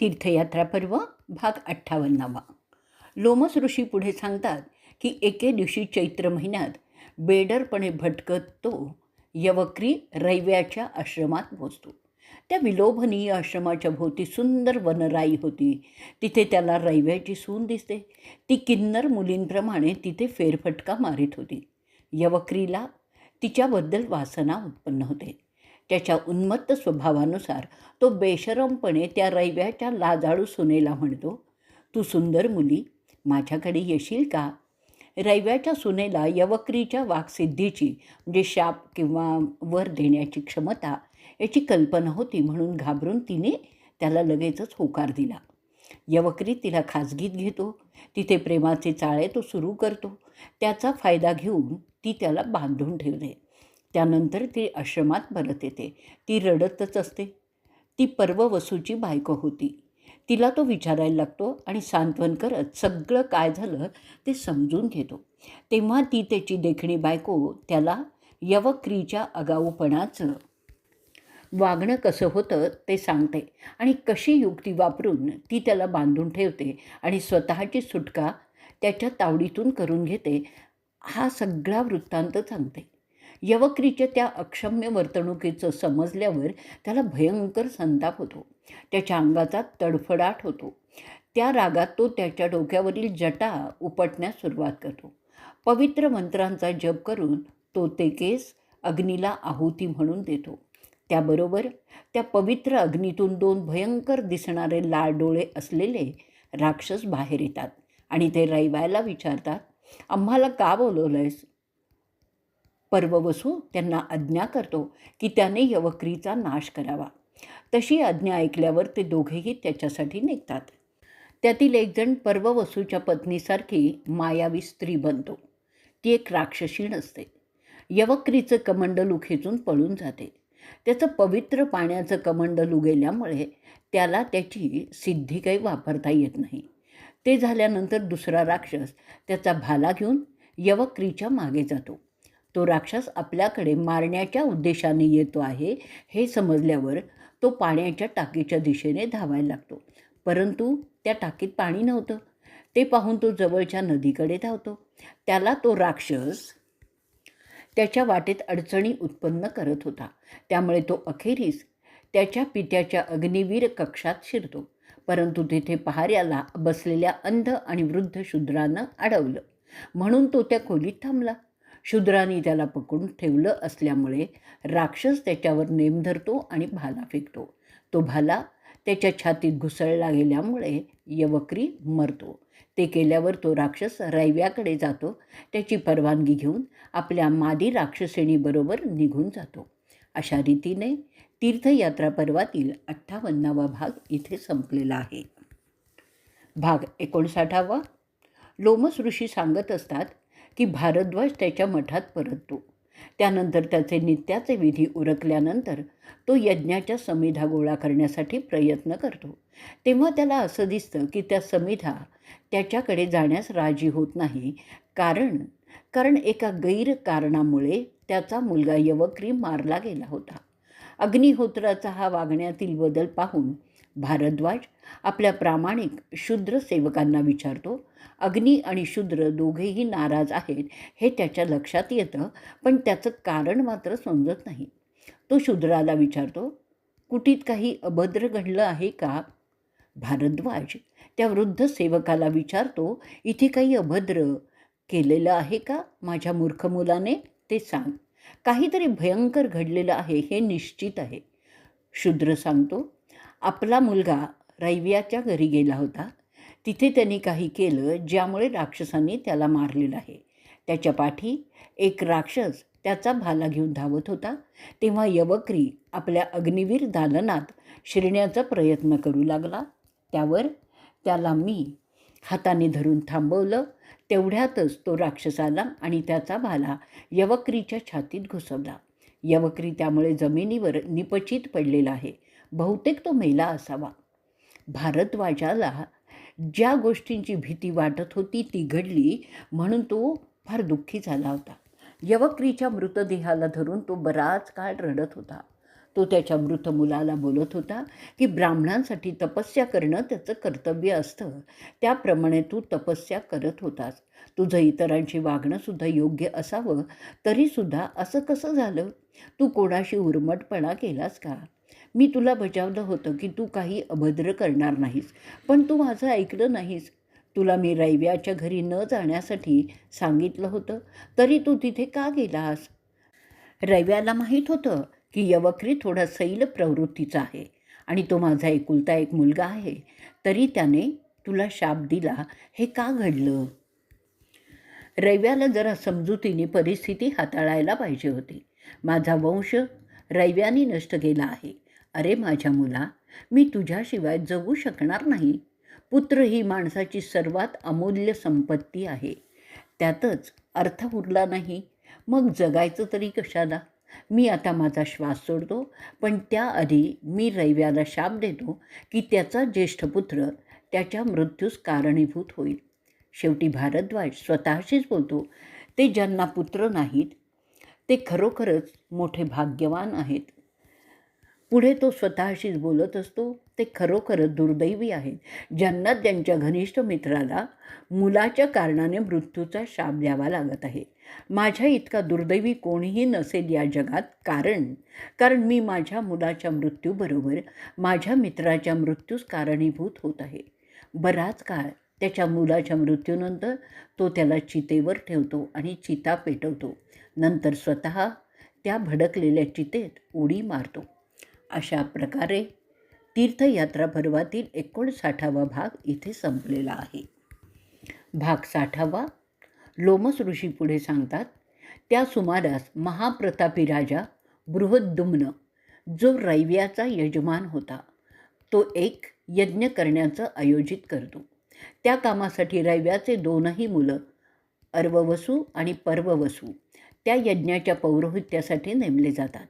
तीर्थयात्रा पर्व भाग अठ्ठावन्नावा. लोमस ऋषी पुढे सांगतात की एके दिवशी चैत्र महिन्यात बेडरपणे भटकत तो यवक्री रैव्याच्या आश्रमात पोचतो त्या विलोभनीय आश्रमाच्या भोवती सुंदर वनराई होती. तिथे त्याला रैव्याची सून दिसते. ती किन्नर मुलींप्रमाणे तिथे फेरफटका मारित होती. यवक्रीला तिच्याबद्दल वासना उत्पन्न होते. त्याच्या उन्मत्त स्वभावानुसार तो बेशरमपणे त्या रैव्याच्या लाजाळू सुनेला म्हणतो तू सुंदर मुली माझ्याकडे येशील का रैव्याच्या सुनेला यवक्रीच्या वाकसिद्धीची म्हणजे शाप किंवा वर देण्याची क्षमता याची कल्पना होती म्हणून घाबरून तिने त्याला लगेचच होकार दिला. यवक्री तिला खाजगीत घेतो तिथे प्रेमाचे चाळे तो सुरू करतो त्याचा फायदा घेऊन ती त्याला बांधून ठेवते. त्यानंतर ती आश्रमात परत येते. ती रडतच असते. ती पर्व वसूची बायको होती. तिला तो विचारायला लागतो आणि सांत्वन करत सगळं काय झालं ते समजून घेतो. तेव्हा ती त्याची देखणी बायको त्याला यवक्रीच्या आगाऊपणाचं वागणं कसं होतं ते सांगते आणि कशी युक्ती वापरून ती त्याला बांधून ठेवते आणि स्वतःची सुटका त्याच्या तावडीतून करून घेते हा सगळा वृत्तांत सांगते. यवक्रीच्या त्या अक्षम्य वर्तणुकीचं समजल्यावर त्याला भयंकर संताप होतो. त्याच्या अंगाचा तडफडाट होतो. त्या रागात तो त्याच्या डोक्यावरील जटा उपटण्यास सुरुवात करतो. पवित्र मंत्रांचा जप करून तो ते केस अग्नीला आहुती म्हणून देतो. त्याबरोबर त्या पवित्र अग्नीतून दोन भयंकर दिसणारे लाल डोळे असलेले राक्षस बाहेर येतात आणि ते रैवायला विचारतात आम्हाला का बोलवलं आहेस पर्ववसू त्यांना आज्ञा करतो की त्याने यवक्रीचा नाश करावा. तशी आज्ञा ऐकल्यावर ते दोघेही त्याच्यासाठी निघतात. त्यातील एकजण पर्ववसूच्या पत्नीसारखी मायावी स्त्री बनतो. ती एक राक्षसीण असते. यवक्रीचं कमंडल उखेचून पळून जाते. त्याचं पवित्र पाण्याचं कमंडल उगेल्यामुळे त्याला त्याची सिद्धी काही वापरता येत नाही. ते झाल्यानंतर दुसरा राक्षस त्याचा भाला घेऊन यवक्रीच्या मागे जातो. तो राक्षस आपल्याकडे मारण्याच्या उद्देशाने येतो आहे हे समजल्यावर तो पाण्याच्या टाकीच्या दिशेने धावायला लागतो. परंतु त्या टाकीत पाणी नव्हतं. ते पाहून तो जवळच्या नदीकडे धावतो. त्याला तो राक्षस त्याच्या वाटेत अडचणी उत्पन्न करत होता. त्यामुळे तो अखेरीस त्याच्या पित्याच्या अग्निवीर कक्षात शिरतो. परंतु तेथे पहाऱ्याला बसलेल्या अंध आणि वृद्ध शूद्रानं अडवलं. म्हणून तो त्या खोलीत थांबला. शूद्रांनी त्याला पकडून ठेवलं असल्यामुळे राक्षस त्याच्यावर नेम धरतो आणि भाला फेकतो. तो भाला त्याच्या छातीत घुसळला गेल्यामुळे यवक्री मरतो. ते केल्यावर तो राक्षस रैव्याकडे जातो. त्याची परवानगी घेऊन आपल्या मादी राक्षसिणीबरोबर निघून जातो. अशा रीतीने तीर्थयात्रा पर्वातील अठ्ठावन्नावा भाग इथे संपलेला आहे. भाग एकोणसाठावा. लोमस ऋषी सांगत असतात की भारद्वाज त्याच्या मठात परततो. त्यानंतर त्याचे नित्याचे विधी उरकल्यानंतर तो यज्ञाच्या समिधा गोळा करण्यासाठी प्रयत्न करतो. तेव्हा त्याला असं दिसतं की त्या समिधा त्याच्याकडे जाण्यास राजी होत नाही. कारण कारण एका गैरकारणामुळे त्याचा मुलगा यवक्री मारला गेला होता. अग्निहोत्राचा हा वागण्यातील बदल पाहून भारद्वाज आपल्या प्रामाणिक शूद्र सेवकांना विचारतो अग्नी आणि शूद्र दोघेही नाराज आहेत हे त्याच्या लक्षात येतं पण त्याचं कारण मात्र समजत नाही. तो शूद्राला विचारतो कुटीत काही अभद्र घडलं आहे का? भारद्वाज त्या वृद्ध सेवकाला विचारतो इथे काही अभद्र केलेलं आहे का माझ्या मूर्ख मुलाने? ते सांग. काहीतरी भयंकर घडलेलं आहे हे निश्चित आहे. शूद्र सांगतो आपला मुलगा रैव्याच्या घरी गेला होता. तिथे त्यांनी काही केलं ज्यामुळे राक्षसांनी त्याला मारलेलं आहे. त्याच्या पाठी एक राक्षस त्याचा भाला घेऊन धावत होता. तेव्हा यवक्री आपल्या अग्निवीर दालनात शिरण्याचा प्रयत्न करू लागला. त्यावर त्याला मी हाताने धरून थांबवलं. तेवढ्यातच तो राक्षस आला आणि त्याचा भाला यवक्रीच्या छातीत घुसवला. यवक्री त्यामुळे जमिनीवर निपचित पडलेला आहे. बहुतेक तो मेला असावा. भारद्वाजाला ज्या गोष्टींची भीती वाटत होती ती घडली म्हणून तो फार दुःखी झाला होता. यवक्रीच्या मृतदेहाला धरून तो बराच काळ रडत होता. तो त्याच्या मृत मुलाला बोलत होता की ब्राह्मणांसाठी तपस्या करणं त्याचं कर्तव्य असतं. त्याप्रमाणे तू तपस्या करत होतास. तुझं इतरांशी वागणंसुद्धा योग्य असावं. तरीसुद्धा असं कसं झालं? तू कोणाशी उर्मटपणा केलास का? मी तुला बजावलं होतं की तू काही अभद्र करणार नाहीस पण तू माझं ऐकलं नाहीस. तुला मी रैव्याच्या घरी न जाण्यासाठी सांगितलं होतं तरी तू तिथे का गेलास? रैव्याला माहीत होतं की यवक्री थोडा सैल प्रवृत्तीचा आहे आणि तो माझा एकुलता एक मुलगा आहे तरी त्याने तुला शाप दिला. हे का घडलं? रैव्याला जरा समजुतीने परिस्थिती हाताळायला पाहिजे होती. माझा वंश रैव्याने नष्ट केला आहे. अरे माझ्या मुला मी तुझ्याशिवाय जगू शकणार नाही. पुत्र ही माणसाची सर्वात अमूल्य संपत्ती आहे. त्यातच अर्थ उरला नाही. मग जगायचं तरी कशाला? मी आता माझा श्वास सोडतो पण त्याआधी मी रैव्याला शाप देतो की त्याचा ज्येष्ठ पुत्र त्याच्या मृत्यूस कारणीभूत होईल. शेवटी भारद्वाज स्वतःशीच बोलतो ते ज्यांना पुत्र नाहीत ते खरोखरच मोठे भाग्यवान आहेत. पुढे तो स्वतःशीच बोलत असतो. ते खरोखरच दुर्दैवी आहेत ज्यांना त्यांच्या घनिष्ठ मित्राला मुलाच्या कारणाने मृत्यूचा शाप द्यावा लागत आहे. माझ्या इतका दुर्दैवी कोणीही नसेल या जगात कारण कारण मी माझ्या मुलाच्या मृत्यूबरोबर माझ्या मित्राच्या मृत्यूस कारणीभूत होत आहे. बराच काळ त्याच्या मुलाच्या मृत्यूनंतर तो त्याला चितेवर ठेवतो आणि चिता पेटवतो. नंतर स्वतः त्या भडकलेल्या चितेत उडी मारतो. अशा प्रकारे तीर्थयात्रा पर्वातील एकोणसाठावा भाग इथे संपलेला आहे. भाग साठावा लोमस ऋषी पुढे सांगतात त्या सुमारास महाप्रतापी राजा बृहद्दुम्न जो रैव्याचा यजमान होता तो एक यज्ञ करण्याचं आयोजित करतो. त्या कामासाठी रैव्याचे दोनही मुलं अर्ववसू आणि पर्ववसू त्या यज्ञाच्या पौरोहित्यासाठी नेमले जातात.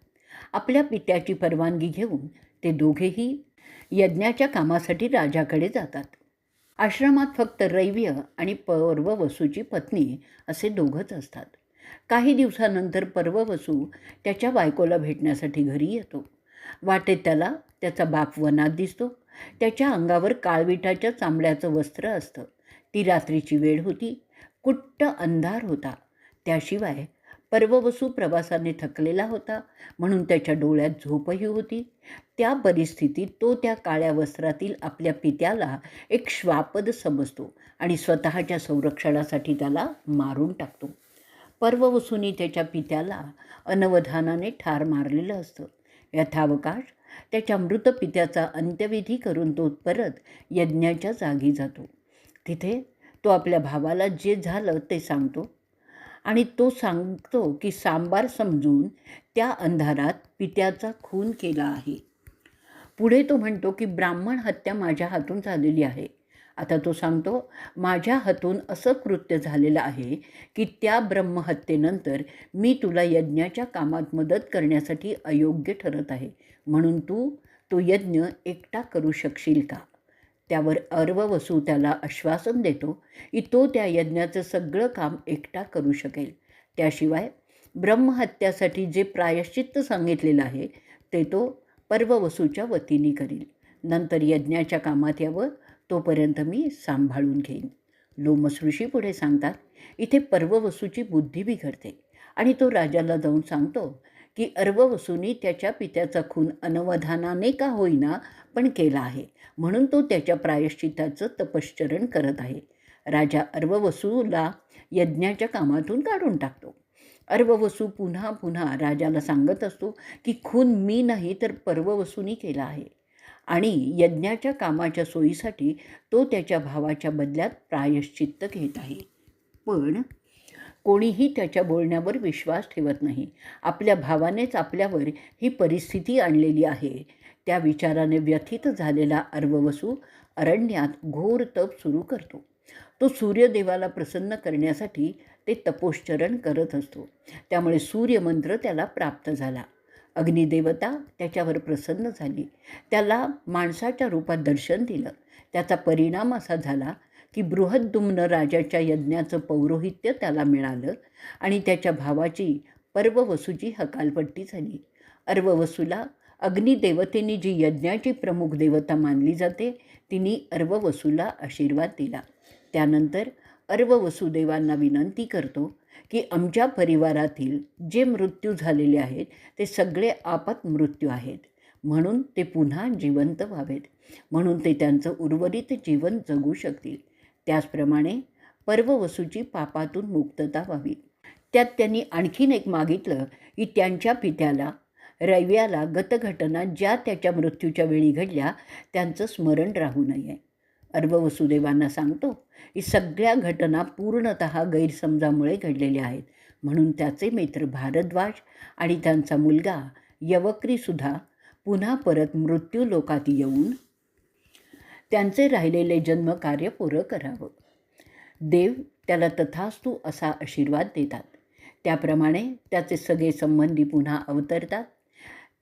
आपल्या पित्याची परवानगी घेऊन ते दोघेही यज्ञाच्या कामासाठी राजाकडे जातात. आश्रमात फक्त रैव्य आणि पर्ववसूची पत्नी असे दोघंच असतात. काही दिवसानंतर पर्ववसू त्याच्या बायकोला भेटण्यासाठी घरी येतो. वाटेत त्याला त्याचा बाप वनात दिसतो. त्याच्या अंगावर काळविटाच्या चांबड्याचं वस्त्र असतं. ती रात्रीची वेळ होती. कुट्ट अंधार होता. त्याशिवाय पर्ववसू प्रवासाने थकलेला होता. म्हणून त्याच्या डोळ्यात झोपही होती. त्या परिस्थितीत तो त्या काळ्या वस्त्रातील आपल्या पित्याला एक श्वापद समजतो आणि स्वतःच्या संरक्षणासाठी त्याला मारून टाकतो. पर्ववसूनी त्याच्या पित्याला अनवधानाने ठार मारलेलं असतं. यथावकाश त्याच्या मृत पित्याचा अंत्यविधी करून तो परत यज्ञाच्या जागी जातो. तिथे तो आपल्या भावाला जे झालं ते सांगतो. आणि तो सांगतो की सांबार समजून त्या अंधारात पित्याचा खून केला आहे. पुढे तो म्हणतो की ब्राह्मण हत्या माझ्या हातून झालेली आहे. आता तो सांगतो माझ्या हातून असं कृत्य झालेलं आहे की त्या ब्रह्महत्येनंतर मी तुला यज्ञाच्या कामात मदत करण्यासाठी अयोग्य ठरत आहे. म्हणून तू तो यज्ञ एकटा करू शकशील का? त्यावर अर्व वसू त्याला आश्वासन देतो की तो त्या यज्ञाचं सगळं काम एकटा करू शकेल. त्याशिवाय ब्रह्महत्यासाठी जे प्रायश्चित्त सांगितलेलं आहे ते तो पर्ववसूच्या वतीने करील. नंतर यज्ञाच्या कामात यावं तोपर्यंत मी सांभाळून घेईन. लोमस ऋषी पुढे सांगतात इथे पर्ववसूची बुद्धी बिघडते. आणि तो राजाला जाऊन सांगतो की अर्ववसूनी त्याच्या पित्याचा खून अनवधानाने का होईना पण केला आहे. म्हणून तो त्याच्या प्रायश्चिताचं तपश्चरण करत आहे. राजा अर्ववसूला यज्ञाच्या कामातून काढून टाकतो. अर्ववसू पुन्हा पुन्हा राजाला सांगत असतो की खून मी नाही तर पर्ववसूनी केला आहे. आणि यज्ञाच्या कामाच्या सोयीसाठी तो त्याच्या भावाच्या बदल्यात प्रायश्चित्त घेत आहे. पण कोणीही त्याच्या बोलण्यावर विश्वास ठेवत नाही. आपल्या भावानेच आपल्यावर ही परिस्थिती आणलेली आहे. त्या विचाराने व्यथित झालेला अर्ववसू अरण्यात घोर तप सुरू करतो. तो सूर्यदेवाला प्रसन्न करण्यासाठी ते तपोश्चरण करत असतो. त्यामुळे सूर्यमंत्र त्याला प्राप्त झाला. अग्निदेवता त्याच्यावर प्रसन्न झाली. त्याला माणसाच्या रूपात दर्शन दिलं. त्याचा परिणाम असा झाला की बृहद्दुम्न राजाच्या यज्ञाचं पौरोहित्य त्याला मिळालं आणि त्याच्या भावाची पर्ववसूची हकालपट्टी झाली. अर्ववसूला अग्निदेवतेने जी यज्ञाची प्रमुख देवता मानली जाते तिने अर्ववसूला आशीर्वाद दिला. त्यानंतर अर्ववसुदेवांना विनंती करतो की आमच्या परिवारातील जे मृत्यू झालेले आहेत ते सगळे आपत मृत्यू आहेत. म्हणून ते पुन्हा जिवंत व्हावेत. म्हणून ते त्यांचं उर्वरित जीवन जगू शकतील. त्याचप्रमाणे पर्ववसूची पापातून मुक्तता व्हावी. त्यात त्यांनी आणखीन एक मागितलं की त्यांच्या पित्याला रैव्याला गतघटना ज्या त्याच्या मृत्यूच्या वेळी घडल्या त्यांचं स्मरण राहू नये. अर्ववसुदेवांना सांगतो की सगळ्या घटना पूर्णत गैरसमजामुळे घडलेल्या आहेत. म्हणून त्याचे मित्र भारद्वाज आणि त्यांचा मुलगा यवक्रीसुद्धा पुन्हा परत मृत्यू लोकात येऊन त्यांचे राहिलेले जन्मकार्य पुरं करावं. देव त्याला तथास्तू असा आशीर्वाद देतात. त्याप्रमाणे त्याचे सगळे संबंधी पुन्हा अवतरतात.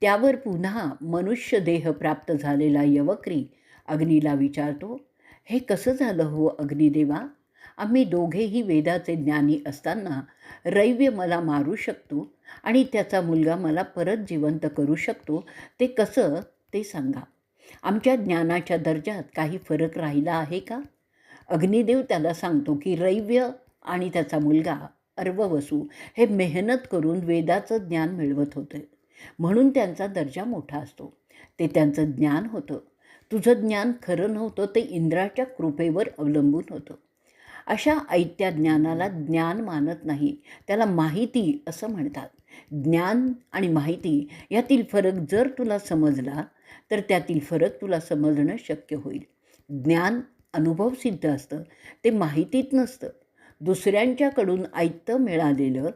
त्यावर पुन्हा मनुष्य देह प्राप्त झालेला यवक्री अग्नीला विचारतो हे कसं झालं हो अग्निदेवा? आम्ही दोघेही वेदाचे ज्ञानी असताना रैव्य मला मारू शकतो आणि त्याचा मुलगा मला परत जिवंत करू शकतो? ते कसं? ते सांगा. आमच्या ज्ञानाच्या दर्जात काही फरक राहिला आहे का? अग्निदेव त्याला सांगतो की रैव्य आणि त्याचा मुलगा अर्ववसू हे मेहनत करून वेदाचं ज्ञान मिळवत होते. म्हणून त्यांचा दर्जा मोठा असतो. ते त्यांचं ज्ञान होतं. तुझं ज्ञान खरं नव्हतं ते इंद्राच्या कृपेवर अवलंबून होतं. अशा ऐत्या ज्ञानाला ज्ञान मानत नाही त्याला माहिती असं म्हणतात. ज्ञान आणि माहिती यातील फरक जर तुला समजला तर त्यातील फरक तुला समजणं शक्य होईल. ज्ञान अनुभवसिद्ध असतं ते माहितीत नसतं. दुसऱ्यांच्याकडून ऐकतं मिळालेलं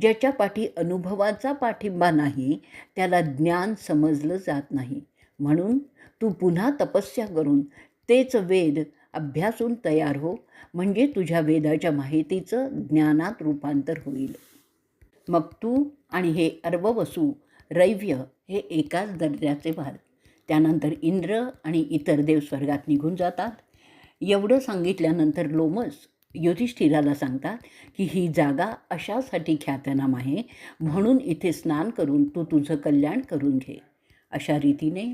ज्याच्या पाठी अनुभवाचा पाठिंबा नाही त्याला ज्ञान समजलं जात नाही. म्हणून तू पुन्हा तपस्या करून तेच वेद अभ्यासून तयार हो म्हणजे तुझ्या वेदाच्या माहितीचं ज्ञानात रूपांतर होईल. मग तू आणि हे अर्ववसू रैव्य हे एकाच दर्जाचे व्हाल. त्यानंतर इंद्र आणि इतर देव स्वर्गात निघून जातात. एवढं सांगितल्यानंतर लोमस युधिष्ठिराला सांगतात की ही जागा अशासाठी ख्यातनाम आहे म्हणून इथे स्नान करून तू तुझं कल्याण करून घे. अशा रीतीने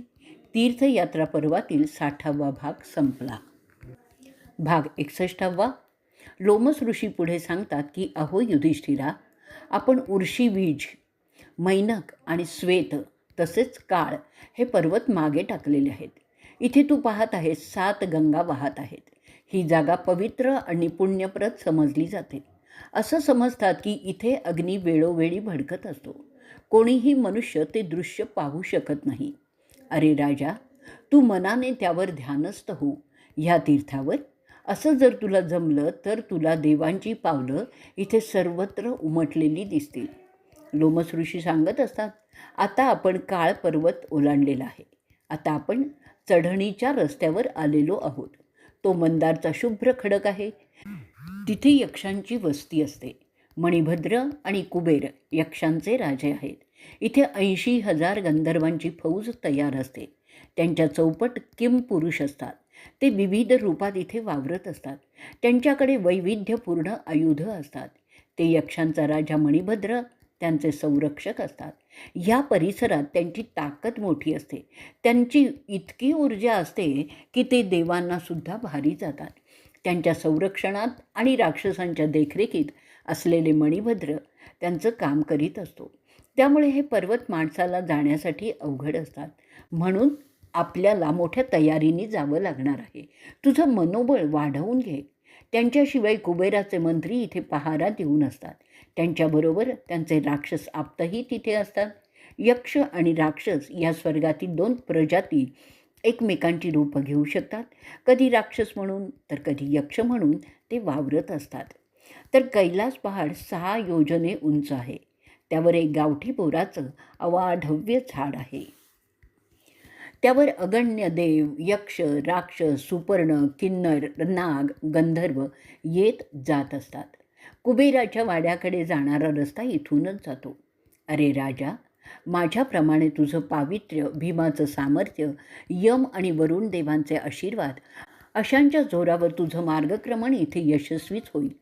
तीर्थयात्रा पर्वातील साठावा भाग संपला. भाग एकसष्टावा लोमस ऋषी पुढे सांगतात की अहो युधिष्ठिरा आपण उर्शी वीज मैनक आणि श्वेत तसेच काळ हे पर्वत मागे टाकलेले आहेत. इथे तू पाहत आहेस सात गंगा वाहत आहेत. ही जागा पवित्र आणि पुण्यप्रद समजली जाते. असं समजतात की इथे अग्नी वेळोवेळी भडकत असतो. कोणीही मनुष्य ते दृश्य पाहू शकत नाही. अरे राजा तू मनाने त्यावर ध्यानस्थ हो. ह्या तीर्थावर असं जर तुला जमलं तर तुला देवांची पावलं इथे सर्वत्र उमटलेली दिसतील. लोमस ऋषी सांगत असतात आता आपण काळ पर्वत ओलांडलेला आहे. आता आपण चढणीच्या रस्त्यावर आलेलो आहोत. तो मंदारचा शुभ्र खडक आहे. तिथे यक्षांची वस्ती असते. मणिभद्र आणि कुबेर यक्षांचे राजे आहेत. इथे ऐंशी हजार गंधर्वांची फौज तयार असते. त्यांच्या चौपट किम पुरुष असतात. ते विविध रूपात इथे वावरत असतात. त्यांच्याकडे वैविध्यपूर्ण आयुध असतात. ते यक्षांचा राजा मणिभद्र त्यांचे संरक्षक असतात. ह्या परिसरात त्यांची ताकद मोठी असते. त्यांची इतकी ऊर्जा असते की ते देवांनासुद्धा भारी जातात. त्यांच्या संरक्षणात आणि राक्षसांच्या देखरेखीत असलेले मणिभद्र त्यांचं काम करीत असतो. त्यामुळे हे पर्वत माणसाला जाण्यासाठी अवघड असतात. म्हणून आपल्याला मोठ्या तयारीने जावं लागणार आहे. तुझं मनोबळ वाढवून घे. त्यांच्याशिवाय कुबेराचे मंत्री इथे पहारात येऊन असतात. त्यांच्याबरोबर त्यांचे राक्षस आप्तही तिथे असतात. यक्ष आणि राक्षस या स्वर्गातील दोन प्रजाती एकमेकांची रूपं घेऊ शकतात. कधी राक्षस म्हणून तर कधी यक्ष म्हणून ते वावरत असतात. तर कैलास पहाड सहा योजने उंच आहे. त्यावर एक गावठी बोराचं अवाढव्य झाड आहे. त्यावर अगण्य देव यक्ष राक्षस सुपर्ण किन्नर नाग गंधर्व येत जात असतात. कुबेराच्या वाड्याकडे जाणारा रस्ता इथूनच जातो. अरे राजा माझ्याप्रमाणे तुझं पावित्र्य भीमाचं सामर्थ्य यम आणि वरुण देवांचे आशीर्वाद अशांच्या जोरावर तुझं मार्गक्रमण इथे यशस्वीच होईल.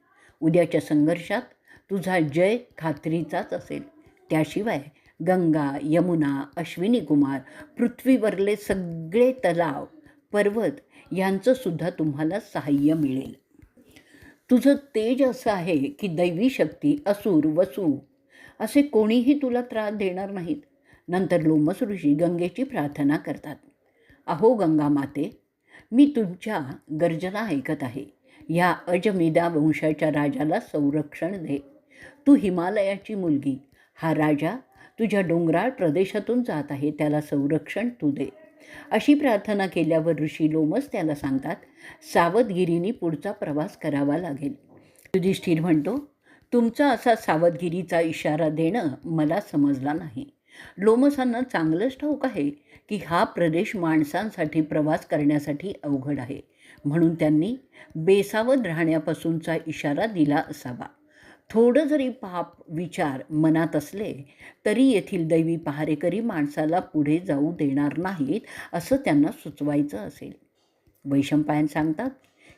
उद्याच्या संघर्षात तुझा जय खात्रीचाच असेल. त्याशिवाय गंगा यमुना अश्विनी कुमार पृथ्वीवरले सगळे तलाव पर्वत यांचंसुद्धा तुम्हाला सहाय्य मिळेल. तुझं तेज असं आहे की दैवी शक्ती असुर वसू. असे कोणीही तुला त्रास देणार नाहीत. नंतर लोमस ऋषी गंगेची प्रार्थना करतात. अहो गंगा माते मी तुमच्या गर्जना ऐकत आहे. ह्या अजमिदा वंशाच्या राजाला संरक्षण दे. तू हिमालयाची मुलगी. हा राजा तुझ्या डोंगराळ प्रदेशातून जात आहे. त्याला संरक्षण तू दे. अशी प्रार्थना केल्यावर ऋषी लोमस त्याला सांगतात सावधगिरीने पुढचा प्रवास करावा लागेल. युधिष्ठिर म्हणतो तुमचा असा सावधगिरीचा इशारा देणं मला समजला नाही. लोमसांना चांगलंच ठाऊक आहे की हा प्रदेश माणसांसाठी प्रवास करण्यासाठी अवघड आहे. म्हणून त्यांनी बेसावध राहण्यापासूनचा इशारा दिला असावा. थोडं जरी पाप विचार मनात असले तरी येथील दैवी पहारेकरी माणसाला पुढे जाऊ देणार नाहीत असं त्यांना सुचवायचं असेल. वैशंपायन सांगतात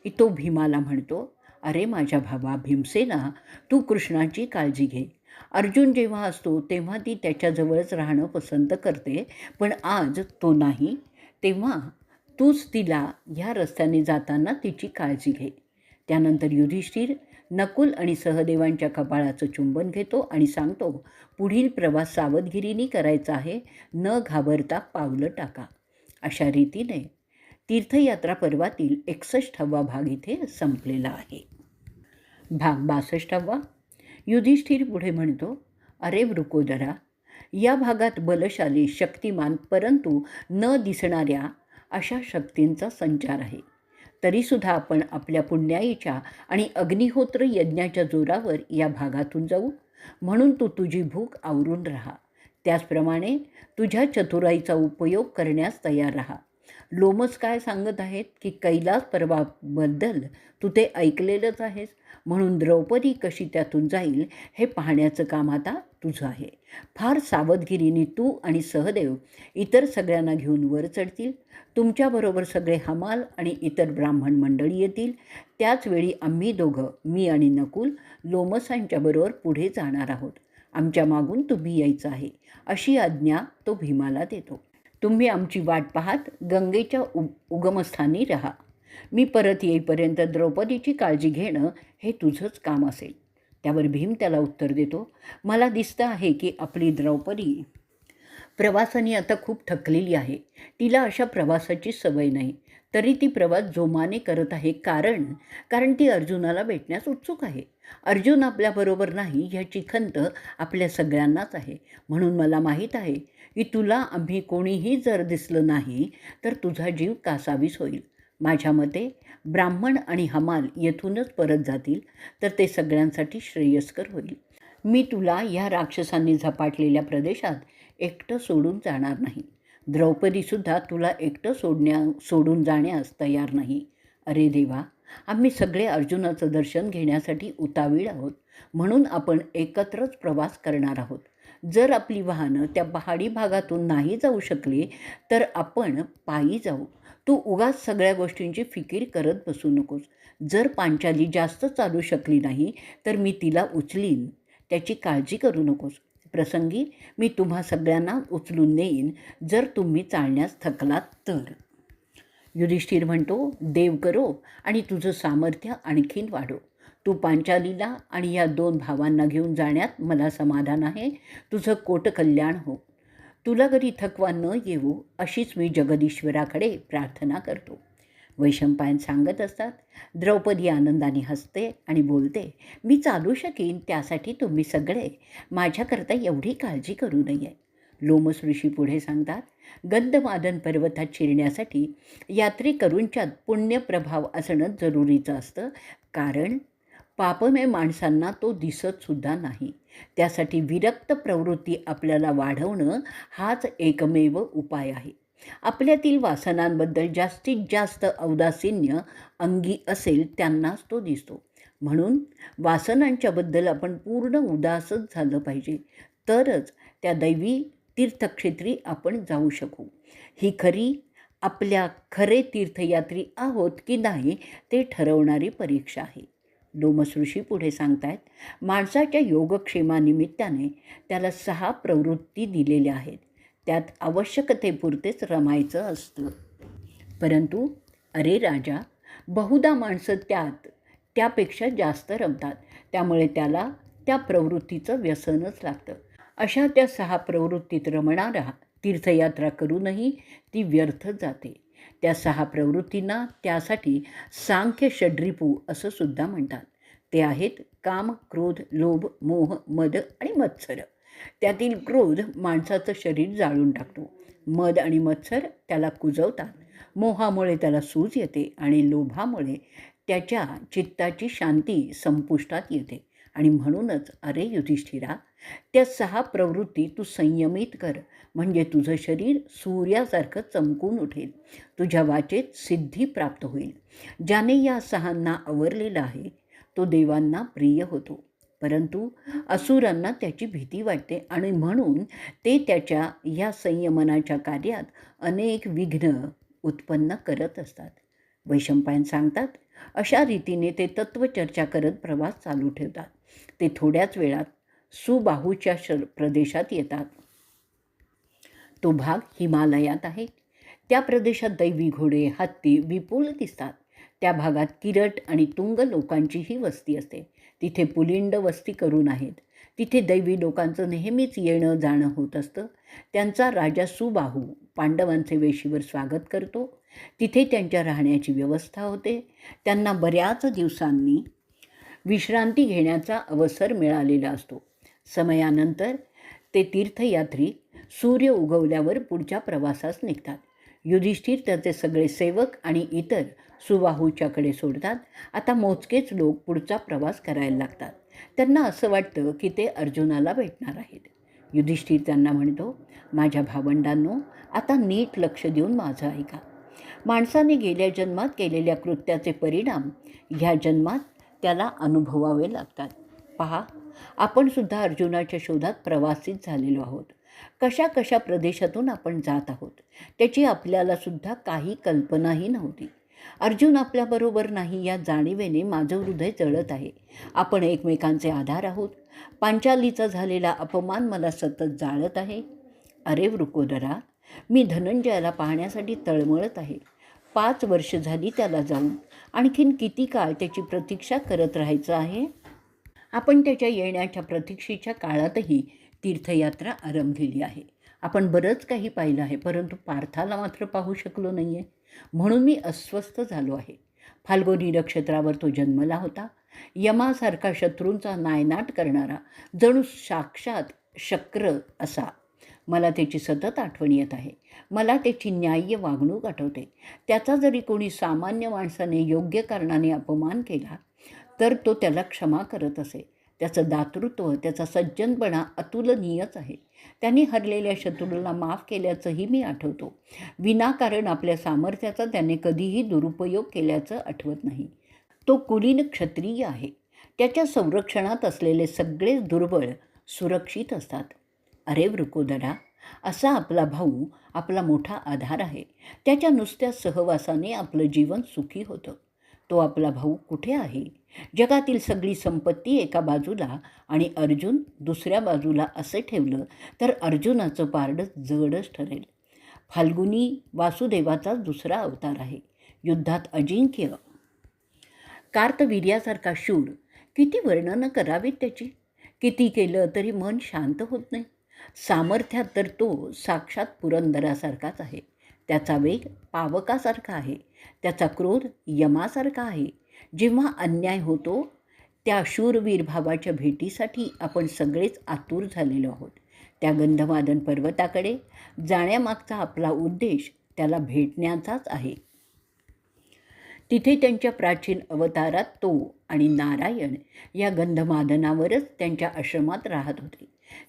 की तो भीमाला म्हणतो अरे माझ्या भावा भीमसेना तू कृष्णाची काळजी घे. अर्जुन जेव्हा असतो तेव्हा ती त्याच्याजवळच राहणं पसंत करते पण आज तो नाही. तेव्हा तूच तिला ह्या रस्त्याने जाताना तिची काळजी घे. त्यानंतर युधिष्ठिर नकुल आणि सहदेवांच्या कपाळाचं चुंबन घेतो आणि सांगतो पुढील प्रवास सावधगिरीने करायचा आहे. न घाबरता पावलं टाका. अशा रीतीने तीर्थयात्रा पर्वातील एकसष्टावा भाग इथे संपलेला आहे. भाग बासष्टावा युधिष्ठिर पुढे म्हणतो अरे वृकोदरा या भागात बलशाली शक्तिमान परंतु न दिसणाऱ्या अशा शक्तींचा संचार आहे. तरीसुद्धा आपण आपल्या पुण्याईच्या आणि अग्निहोत्र यज्ञाच्या जोरावर या भागातून जाऊ. म्हणून तू तुझी भूक आवरून राहा. त्याचप्रमाणे तुझ्या चतुराईचा उपयोग करण्यास तयार राहा. लोमस काय सांगत आहेत की कैलास पर्वाबद्दल तू ते ऐकलेलंच आहेस? म्हणून द्रौपदी कशी त्यातून जाईल हे पाहण्याचं काम आता तुझं आहे. फार सावधगिरीने तू आणि सहदेव इतर सगळ्यांना घेऊन वर चढतील. तुमच्याबरोबर सगळे हमाल आणि इतर ब्राह्मण मंडळी येतील. त्याचवेळी आम्ही दोघं मी आणि नकुल लोमसांच्याबरोबर पुढे जाणार आहोत. आमच्या मागून तुम्ही यायचं आहे अशी आज्ञा तो भीमाला देतो. तुम्ही आमची वाट पाहात गंगेच्या उ उगमस्थानी राहा. मी परत येईपर्यंत द्रौपदीची काळजी घेणं हे तुझंच काम असेल. त्यावर भीम त्याला उत्तर देतो मला दिसतं आहे की आपली द्रौपदी प्रवासाने आता खूप थकलेली आहे. तिला अशा प्रवासाची सवय नाही. तरी ती प्रवास जोमाने करत आहे. कारण कारण ती अर्जुनाला भेटण्यास उत्सुक आहे. अर्जुन आपल्याबरोबर नाही ह्याची खंत आपल्या सगळ्यांनाच आहे. म्हणून मला माहीत आहे की तुला आम्ही कोणीही जर दिसलं नाही तर तुझा जीव कासावीस होईल. माझ्या मते ब्राह्मण आणि हमाल येथूनच परत जातील तर ते सगळ्यांसाठी श्रेयस्कर होईल. मी तुला या राक्षसांनी झपाटलेल्या प्रदेशात एकटं सोडून जाणार नाही. द्रौपदीसुद्धा तुला एकटं सोडण्या सोडून जाण्यास तयार नाही. अरे देवा आम्ही सगळे अर्जुनाचं दर्शन घेण्यासाठी उतावीळ आहोत. म्हणून आपण एकत्रच प्रवास करणार आहोत. जर आपली वाहनं त्या पहाडी भागातून नाही जाऊ शकली तर आपण पायी जाऊ. तू उगाच सगळ्या गोष्टींची फिकीर करत बसू नकोस. जर पांचाली जास्त चालू शकली नाही तर मी तिला उचलीन. त्याची काळजी करू नकोस. प्रसंगी मी तुम्हा सगळ्यांना उचलून नेईन जर तुम्ही चालण्यास थकलात तर. युधिष्ठिर म्हणतो देव करो आणि तुझं सामर्थ्य आणखीन वाढो. तू पांचालीला आणि या दोन भावांना घेऊन जाण्यात मला समाधान आहे. तुझं कोटकल्याण हो. तुला कधी थकवा न येऊ अशीच मी जगदीश्वराकडे प्रार्थना करतो. वैशंपायन सांगत असतात. द्रौपदी आनंदाने हसते आणि बोलते मी चालू शकीन त्यासाठी तुम्ही सगळे. माझ्याकरता एवढी काळजी करू नये. लोमस ऋषी पुढे सांगतात गंधमादन पर्वतात शिरण्यासाठी यात्रेकरूंच्यात पुण्यप्रभाव असणं जरुरीचं असतं. कारण पापमय माणसांना तो दिसतसुद्धा नाही. त्यासाठी विरक्त प्रवृत्ती आपल्याला वाढवणं हाच एकमेव उपाय आहे. आपल्यातील वासनांबद्दल जास्तीत जास्त औदासीन्य अंगी असेल त्यांनाच तो दिसतो. म्हणून वासनांच्याबद्दल आपण पूर्ण उदासच झालं पाहिजे. तरच त्या दैवी तीर्थक्षेत्री आपण जाऊ शकू. ही खरी आपल्या खरे तीर्थयात्री आहोत की नाही ते ठरवणारी परीक्षा आहे. डोमस ऋषी पुढे सांगतायत माणसाच्या योगक्षेमानिमित्ताने त्याला सहा प्रवृत्ती दिलेल्या आहेत. त्यात आवश्यकतेपुरतेच रमायचं असतं. परंतु अरे राजा बहुधा माणसं त्यात त्यापेक्षा जास्त रमतात. त्यामुळे त्याला त्या प्रवृत्तीचं व्यसनच लागतं. अशा त्या सहा प्रवृत्तीत रमणारा तीर्थयात्रा करूनही ती व्यर्थ जाते. त्या सहा प्रवृत्तींना त्यासाठी सांख्य षड्रिपू असं सुद्धा म्हणतात. ते आहेत काम क्रोध लोभ मोह मद आणि मत्सर. त्यातील क्रोध माणसाचं शरीर जाळून टाकतो. मद आणि मत्सर त्याला कुजवतात. मोहामुळे त्याला सूज येते आणि लोभामुळे त्याच्या चित्ताची शांती संपुष्टात येते. आणि म्हणूनच अरे युधिष्ठिरा त्या सहा प्रवृत्ती तू संयमित कर. म्हणजे तुझं शरीर सूर्यासारखं चमकून उठेल. तुझ्या वाचेत सिद्धी प्राप्त होईल. ज्याने या सहांना आवरलेला आहे तो देवांना प्रिय होतो. परंतु असुरांना त्याची भीती वाटते आणि म्हणून ते त्याच्या या संयमनाच्या कार्यात अनेक विघ्न उत्पन्न करत असतात. वैशंपायन सांगतात अशा रीतीने ते तत्वचर्चा करत प्रवास चालू ठेवतात. ते थोड्याच वेळात सुबाहूच्या श प्रदेशात येतात. तो भाग हिमालयात आहे. त्या प्रदेशात दैवी घोडे हत्ती विपुल दिसतात. त्या भागात किरट आणि तुंग लोकांचीही वस्ती असते. तिथे पुलिंड वस्ती करून आहेत. तिथे दैवी लोकांचं नेहमीच येणं जाणं होत असतं. त्यांचा राजा सुबाहू पांडवांचे वेशीवर स्वागत करतो. तिथे त्यांच्या राहण्याची व्यवस्था होते. त्यांना बऱ्याच दिवसांनी विश्रांती घेण्याचा अवसर मिळालेला असतो. समयानंतर ते तीर्थयात्री सूर्य उगवल्यावर पुढच्या प्रवासास निघतात. युधिष्ठिर त्याचे सगळे सेवक आणि इतर सुबाहूच्याकडे सोडतात. आता मोजकेच लोक पुढचा प्रवास करायला लागतात. त्यांना असं वाटतं की ते अर्जुनाला भेटणार आहेत. युधिष्ठिर त्यांना म्हणतो माझ्या भावंडांनो आता नीट लक्ष देऊन माझं ऐका. माणसाने गेल्या जन्मात केलेल्या कृत्याचे परिणाम ह्या जन्मात त्याला अनुभवावे लागतात. पहा आपण सुद्धा अर्जुनाच्या शोधात प्रवासित झालेलो आहोत. कशा कशा प्रदेशातून आपण जात आहोत? त्याची आपल्यालासुद्धा काही कल्पनाही नव्हती. अर्जुन आपल्याबरोबर नाही या जाणीवेने माझं हृदय जळत आहे. आपण एकमेकांचे आधार आहोत. पांचालीचा झालेला अपमान मला सतत जाळत आहे. अरे वृकोदरा मी धनंजयाला पाहण्यासाठी तळमळत आहे. पाच वर्ष झाली त्याला जाऊन. आणखीन किती काळ त्याची प्रतीक्षा करत राहायचं आहे? आपण त्याच्या येण्याच्या प्रतीक्षेच्या काळातही तीर्थयात्रा आरंभलेली आहे. आपण बरंच काही पाहिलं आहे परंतु पार्थाला मात्र पाहू शकलो नाही आहे म्हणून मी अस्वस्थ झालो आहे. फाल्गुनी नक्षत्रावर तो जन्मला होता. यमासारखा शत्रूंचा नायनाट करणारा जणू साक्षात शक्र असा. मला त्याची सतत आठवण येत आहे. मला त्याची न्याय्य वागणूक आठवते. त्याचा जरी कोणी सामान्य माणसाने योग्य कारणाने अपमान केला तर तो त्याला क्षमा करत असे. त्याचं दातृत्व त्याचा सज्जनपणा अतुलनीयच आहे. त्यांनी हरलेल्या शत्रूला माफ केल्याचंही मी आठवतो. विनाकारण आपल्या सामर्थ्याचा त्याने कधीही दुरुपयोग केल्याचं आठवत नाही. तो कुलीन क्षत्रिय आहे. त्याच्या संरक्षणात असलेले सगळे दुर्बळ सुरक्षित असतात. अरे वृकोदरा असा आपला भाऊ आपला मोठा आधार आहे. त्याच्या नुसत्या सहवासाने आपलं जीवन सुखी होतं. तो आपला भाऊ कुठे आहे? जगातील सगळी संपत्ती एका बाजूला आणि अर्जुन दुसऱ्या बाजूला असं ठेवलं तर अर्जुनाचं पारडं जडच ठरेल. फाल्गुनी वासुदेवाचा दुसरा अवतार आहे. युद्धात अजिंक्य. कार्तवीर्यासारखा शूर किती वर्णनं करावीत त्याची? किती केलं तरी मन शांत होत नाही. सामर्थ्यात तर तो साक्षात पुरंदरासारखाच आहे. त्याचा वेग पावकासारखा आहे. त्याचा क्रोध यमासारखा आहे. जेव्हा अन्याय होतो त्या शूरवीर भावाच्या भेटीसाठी आपण सगळेच आतुर झालेलो आहोत. त्या गंधमादन पर्वताकडे जाण्यामागचा आपला उद्देश त्याला भेटण्याचाच आहे. तिथे त्यांच्या प्राचीन अवतारात तो आणि नारायण या गंधमादनावरच त्यांच्या आश्रमात राहत होते.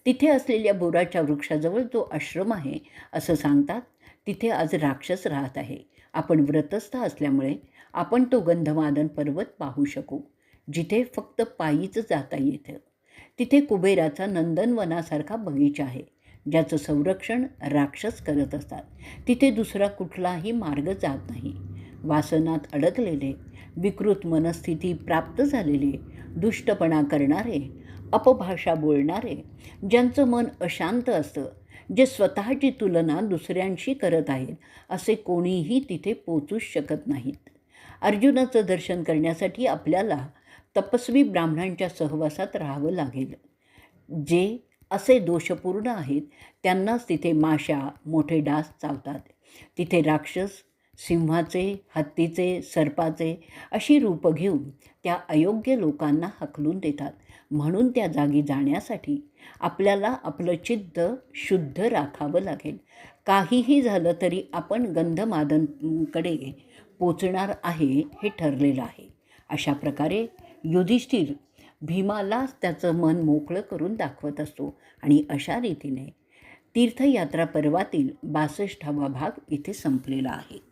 तिथे असलेल्या बोराच्या वृक्षाजवळ जो आश्रम आहे असं सांगतात तिथे आज राक्षस राहत आहे. आपण व्रतस्थ असल्यामुळे आपण तो गंधमादन पर्वत पाहू शकू जिथे फक्त पायीच जाता येतं. तिथे कुबेराचा नंदनवनासारखा बगीचा आहे ज्याचं संरक्षण राक्षस करत असतात. तिथे दुसरा कुठलाही मार्ग जात नाही. वासनात अडकलेले विकृत मनस्थिती प्राप्त झालेले दुष्टपणा करणारे अपभाषा बोलणारे ज्यांचं मन अशांत असतं जे स्वतःची तुलना दुसऱ्यांशी करत आहेत असे कोणीही तिथे पोचूच शकत नाहीत. अर्जुनाचं दर्शन करण्यासाठी आपल्याला तपस्वी ब्राह्मणांच्या सहवासात राहावं लागेल. जे असे दोषपूर्ण आहेत त्यांनाच तिथे माशा मोठे डास चावतात. तिथे राक्षस सिंहाचे हत्तीचे सर्पाचे अशी रूपं घेऊन त्या अयोग्य लोकांना हकलून देतात. म्हणून त्या जागी जाण्यासाठी आपल्याला आपलं चित्त शुद्ध राखावं लागेल. काहीही झालं तरी आपण गंधमादनकडे पोचणार आहे हे ठरलेलं आहे. अशा प्रकारे युधिष्ठिर भीमालाच त्याचं मन मोकळं करून दाखवत असतो आणि अशा रीतीने तीर्थयात्रा पर्वातील बासष्टावा भाग इथे संपलेला आहे.